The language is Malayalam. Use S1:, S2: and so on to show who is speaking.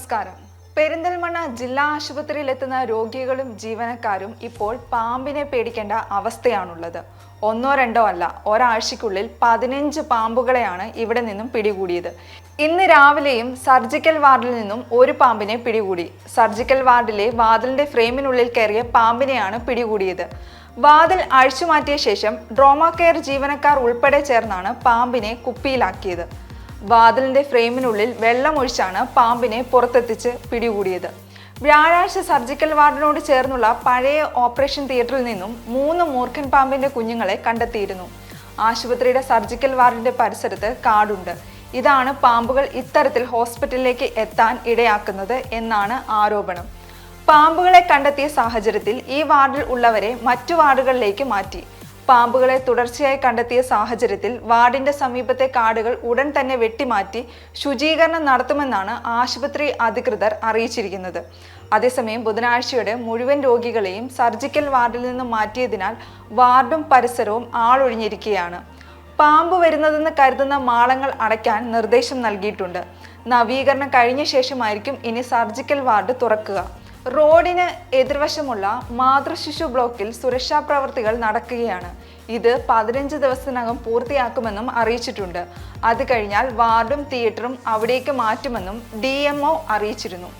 S1: നമസ്കാരം. പെരിന്തൽമണ്ണ ജില്ലാ ആശുപത്രിയിലെത്തുന്ന രോഗികളും ജീവനക്കാരും ഇപ്പോൾ പാമ്പിനെ പേടിക്കേണ്ട അവസ്ഥയാണുള്ളത്. ഒന്നോ രണ്ടോ അല്ല ഒരാഴ്ചയ്ക്കുള്ളിൽ പതിനഞ്ച് പാമ്പുകളെയാണ് ഇവിടെ നിന്നും പിടികൂടിയത്. ഇന്ന് രാവിലെയും സർജിക്കൽ വാർഡിൽ നിന്നും ഒരു പാമ്പിനെ പിടികൂടി. സർജിക്കൽ വാർഡിലെ വാതിലിന്റെ ഫ്രെയിമിനുള്ളിൽ കയറിയ പാമ്പിനെയാണ് പിടികൂടിയത്. വാതിൽ അഴിച്ചുമാറ്റിയ ശേഷം ഡ്രോമ കെയർ ജീവനക്കാർ ഉൾപ്പെടെ ചേർന്നാണ് പാമ്പിനെ കുപ്പിയിലാക്കിയത്. വാതിലിന്റെ ഫ്രെയിമിനുള്ളിൽ വെള്ളമൊഴിച്ചാണ് പാമ്പിനെ പുറത്തെത്തിച്ച് പിടികൂടിയത്. വ്യാഴാഴ്ച സർജിക്കൽ വാർഡിനോട് ചേർന്നുള്ള പഴയ ഓപ്പറേഷൻ തിയേറ്ററിൽ നിന്നും മൂന്ന് മൂർഖൻ പാമ്പിന്റെ കുഞ്ഞുങ്ങളെ കണ്ടെത്തിയിരുന്നു. ആശുപത്രിയുടെ സർജിക്കൽ വാർഡിന്റെ പരിസരത്ത് കാടുണ്ട്. ഇതാണ് പാമ്പുകൾ ഇത്തരത്തിൽ ഹോസ്പിറ്റലിലേക്ക് എത്താൻ ഇടയാക്കുന്നത് എന്നാണ് ആരോപണം. പാമ്പുകളെ കണ്ടെത്തിയ സാഹചര്യത്തിൽ ഈ വാർഡിൽ ഉള്ളവരെ മറ്റു വാർഡുകളിലേക്ക് മാറ്റി. പാമ്പുകളെ തുടർച്ചയായി കണ്ടെത്തിയ സാഹചര്യത്തിൽ വാർഡിന്റെ സമീപത്തെ കാടുകൾ ഉടൻ തന്നെ വെട്ടിമാറ്റി ശുചീകരണം നടത്തുമെന്നാണ് ആശുപത്രി അധികൃതർ അറിയിച്ചിരിക്കുന്നത്. അതേസമയം ബുധനാഴ്ചയുടെ മുഴുവൻ രോഗികളെയും സർജിക്കൽ വാർഡിൽ നിന്ന് മാറ്റിയതിനാൽ വാർഡും പരിസരവും ആളൊഴിഞ്ഞിരിക്കുകയാണ്. പാമ്പ് വരുന്നതെന്ന് കരുതുന്ന മാളങ്ങൾ അടയ്ക്കാൻ നിർദ്ദേശം നൽകിയിട്ടുണ്ട്. നവീകരണം കഴിഞ്ഞ ശേഷമായിരിക്കും ഇനി സർജിക്കൽ വാർഡ് തുറക്കുക. റോഡിന് എതിർവശമുള്ള മാതൃശിശു ബ്ലോക്കിൽ സുരക്ഷാ പ്രവർത്തികൾ നടക്കുകയാണ്. ഇത് പതിനഞ്ച് ദിവസത്തിനകം പൂർത്തിയാക്കുമെന്നും അറിയിച്ചിട്ടുണ്ട്. അത് കഴിഞ്ഞാൽ വാർഡും തിയേറ്ററും അവിടേക്ക് മാറ്റുമെന്നും ഡി അറിയിച്ചിരുന്നു.